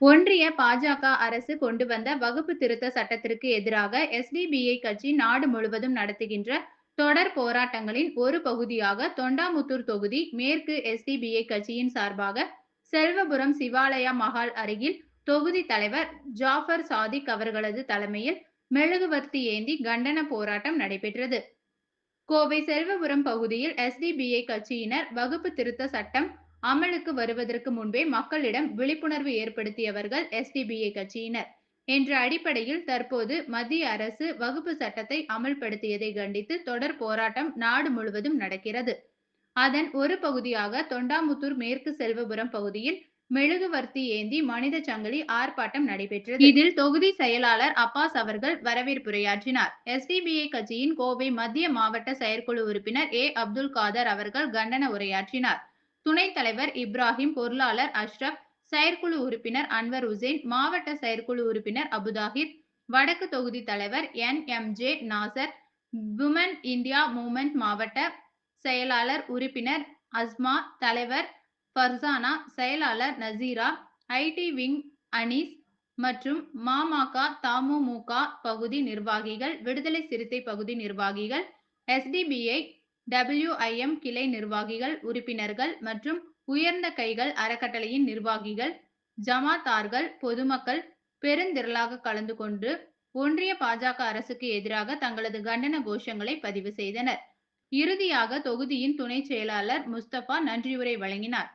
ஒன்றிய பாஜக அரசு கொண்டு வந்த வகுப்பு திருத்த சட்டத்திற்கு எதிராக எஸ்டிபிஐ கட்சி நாடு முழுவதும் நடத்துகின்ற தொடர் போராட்டங்களின் ஒரு பகுதியாக தொண்டாமுத்தூர் தொகுதி மேற்கு எஸ்டிபிஐ கட்சியின் சார்பாக செல்வபுரம் சிவாலயா மஹால் அருகில் தொகுதி தலைவர் ஜாஃபர் சாதிக் அவர்களது தலைமையில் மெழுகுவர்த்தி ஏந்தி கண்டன போராட்டம் நடைபெற்றது. கோவை செல்வபுரம் பகுதியில் எஸ்டிபிஐ கட்சியினர் வகுப்பு திருத்த சட்டம் அமலுக்கு வருவதற்கு முன்பே மக்களிடம் விழிப்புணர்வு ஏற்படுத்தியவர்கள் எஸ்டிபிஐ கட்சியினர். என்ற அடிப்படையில் தற்போது மத்திய அரசு வகுப்பு சட்டத்தை அமல்படுத்தியதை கண்டித்து தொடர் போராட்டம் நாடு முழுவதும் நடக்கிறது. அதன் ஒரு பகுதியாக தொண்டாமுத்தூர் மேற்கு செல்வபுரம் பகுதியில் மெழுகுவர்த்தி ஏந்தி மனித சங்கிலி ஆர்ப்பாட்டம் நடைபெற்றது. இதில் தொகுதி செயலாளர் அப்பாஸ் அவர்கள் வரவேற்புரையாற்றினார். எஸ்டிபிஐ கட்சியின் கோவை மத்திய மாவட்ட செயற்குழு உறுப்பினர் ஏ அப்துல் காதர் அவர்கள் கண்டன உரையாற்றினார். துணைத் தலைவர் இப்ராஹிம் பொருளாளர் அஷ்ரப் செயற்குழு உறுப்பினர் அன்வர் உசேன் மாவட்ட செயற்குழு உறுப்பினர் அபுதாஹிர் வடக்கு தொகுதி தலைவர் N M J Nasar women India movement மாவட்ட செயலாளர் உறுப்பினர் அஸ்மா தலைவர் ஃபர்சானா செயலாளர் நசீரா ஐடி விங் அனீஸ் மற்றும் மாமக தமுமுக பகுதி நிர்வாகிகள் விடுதலை சிறுத்தை பகுதி நிர்வாகிகள் எஸ்டிபிஐ டபிள்யூஐஎம் கிளை நிர்வாகிகள் உறுப்பினர்கள் மற்றும் உயர்ந்த கைகள் அறக்கட்டளையின் நிர்வாகிகள் ஜமாத்தார்கள் பொதுமக்கள் பெருந்திரளாக கலந்து கொண்டு ஒன்றிய பாஜக அரசுக்கு எதிராக தங்களது கண்டன கோஷங்களை பதிவு செய்தனர். இறுதியாக தொகுதியின் துணை செயலாளர் முஸ்தபா நன்றியுரை வழங்கினார்.